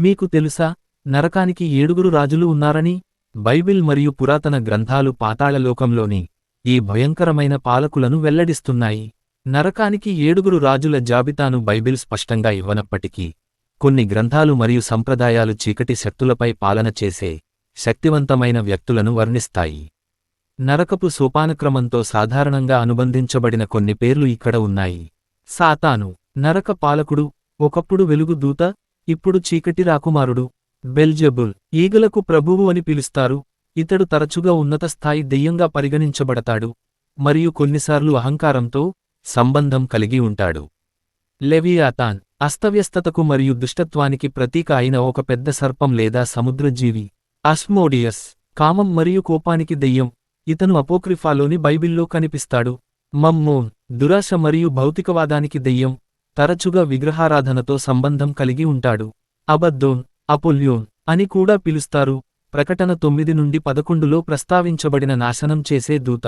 మీకు తెలుసా నరకానికి ఏడుగురు రాజులు ఉన్నారని? బైబిల్ మరియు పురాతన గ్రంథాలు పాతాళలోకంలోని ఈ భయంకరమైన పాలకులను వెల్లడిస్తున్నాయి. నరకానికి ఏడుగురు రాజుల జాబితాను బైబిల్ స్పష్టంగా ఇవ్వనప్పటికీ కొన్ని గ్రంథాలు మరియు సంప్రదాయాలు చీకటి శక్తులపై పాలన చేసే శక్తివంతమైన వ్యక్తులను వర్ణిస్తాయి. నరకపు సోపానక్రమంతో సాధారణంగా అనుబంధించబడిన కొన్ని పేర్లు ఇక్కడ ఉన్నాయి. సాతాను నరక పాలకుడు ఒకప్పుడు వెలుగు దూత ఇప్పుడు చీకటి రాకుమారుడు. బెల్జబుల్ ఈగలకు ప్రభువు అని పిలుస్తారు. ఇతడు తరచుగా ఉన్నత స్థాయి దెయ్యంగా పరిగణించబడతాడు. మరియు కొన్నిసార్లు అహంకారంతో సంబంధం కలిగి ఉంటాడు. లెవియాతాన్ అస్తవ్యస్తతకు మరియు దుష్టత్వానికి ప్రతీక అయిన ఒక పెద్ద సర్పం లేదా సముద్రజీవి. అస్మోడియస్ కామం మరియు కోపానికి దెయ్యం. ఇతను అపోక్రిఫాలోని బైబిల్లో కనిపిస్తాడు. మమ్మోన్ దురాశ మరియు భౌతికవాదానికి దెయ్యం. తరచుగా విగ్రహారాధనతో సంబంధం కలిగి ఉంటాడు. అబద్దోన్ అపోల్యోన్ అని కూడా పిలుస్తారు. ప్రకటన తొమ్మిది నుండి పదకొండులో ప్రస్తావించబడిన నాశనం చేసే దూత.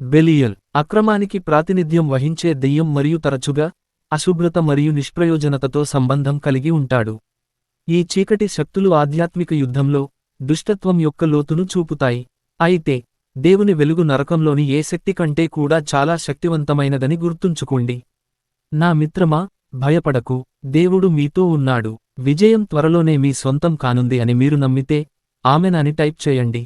బెలియల్ అక్రమానికి ప్రాతినిధ్యం వహించే దెయ్యం మరియు తరచుగా అశుభ్రత మరియు నిష్ప్రయోజనతతో సంబంధం కలిగి ఉంటాడు. ఈ చీకటి శక్తులు ఆధ్యాత్మిక యుద్ధంలో దుష్టత్వం యొక్క లోతును చూపుతాయి. అయితే దేవుని వెలుగు నరకంలోని ఏ శక్తి కంటే కూడా చాలా శక్తివంతమైనదని గుర్తుంచుకోండి. నా మిత్రమా భయపడకు దేవుడు మీతో ఉన్నాడు విజయం త్వరలోనే మీ సొంతం కానుంది అని మీరు నమ్మితే ఆమెనని టైప్ చేయండి.